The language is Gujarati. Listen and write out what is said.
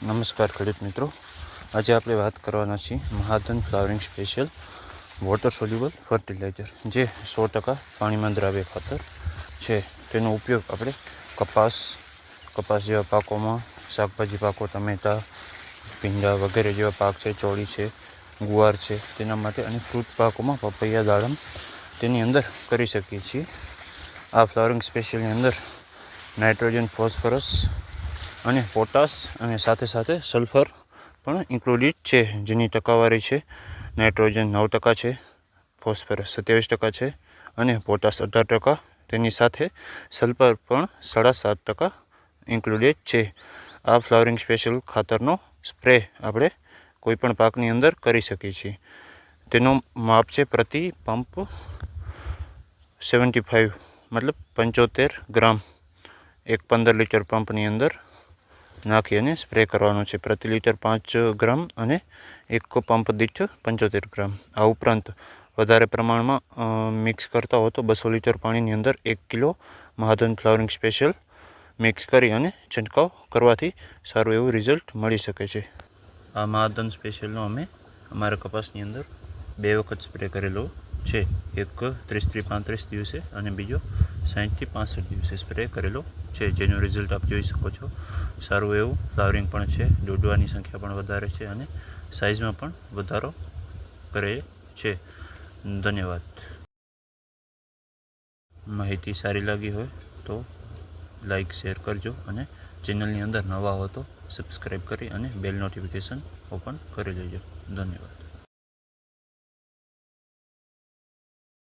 નમસ્કાર ખેડૂત મિત્રો. આજે આપણે વાત કરવાના છીએ Mahadhan flowering special water soluble fertiliser, જે સો ટકા પાણીમાં દ્રાવ્ય ખાતર છે. તેનો ઉપયોગ આપણે કપાસ કપાસ જેવા પાકોમાં, શાકભાજી પાકો, ટમેટા, ભીંડા વગેરે જેવા પાક છે, ચોળી છે, ગુવાર છે, તેના માટે અને ફ્રૂટ પાકોમાં પપૈયા, દાડમ તેની અંદર કરી શકીએ છીએ. આ ફ્લાવરિંગ સ્પેશિયલની અંદર નાઇટ્રોજન, ફોસ્ફરસ અને પોટાશ અને સાથે સાથે સલ્ફર પણ ઇન્ક્લુડિડ છે, જેની ટકાવારી છે. નાઇટ્રોજન નવ ટકા છે, ફોસ્ફરસ સત્યાવીસ ટકા છે અને પોટાશ અઢાર ટકા. તેની સાથે સલ્ફર પણ સાડા સાત ટકા ઇન્ક્લુડેડ છે. આ ફ્લાવરિંગ સ્પેશિયલ ખાતરનો સ્પ્રે આપણે કોઈપણ પાકની અંદર કરી શકીએ છીએ. તેનો માપ છે પ્રતિ પંપ સેવન્ટી ફાઇવ મતલબ પંચોતેર ગ્રામ. એક પંદર લીટર પંપની અંદર નાખી અને સ્પ્રે કરવાનો છે. પ્રતિ લીટર પાંચ ગ્રામ અને એક પંપ દીઠ પંચોતેર ગ્રામ. આ ઉપરાંત વધારે પ્રમાણમાં મિક્સ કરતા હો તો બસો લીટર પાણીની અંદર એક kilo Mahadhan flowering special mix કરી અને છંટકાવ કરવાથી સારું એવું રિઝલ્ટ મળી શકે છે. આ મહાધન સ્પેશિયલનો અમે અમારા કપાસની અંદર બે વખત સ્પ્રે કરેલો. છે. એક ત્રીસથી પાંત્રીસ દિવસે અને બીજો સાહીઠથી પાસઠ દિવસે સ્પ્રે કરેલો છે. જેનું રિઝલ્ટ આપ જોઈ શકો છો. સારું એવું ફ્લાવરિંગ પણ છે. દોડવાની સંખ્યા પણ વધારે છે અને સાઇઝમાં પણ વધારો કરે છે. ધન્યવાદ. માહિતી સારી લાગી હોય તો લાઈક શેર કરજો અને ચેનલની અંદર નવા હો તો સબસ્ક્રાઈબ કરી અને બેલ નોટિફિકેશન ઓપન કરી લેજો ધન્યવાદ.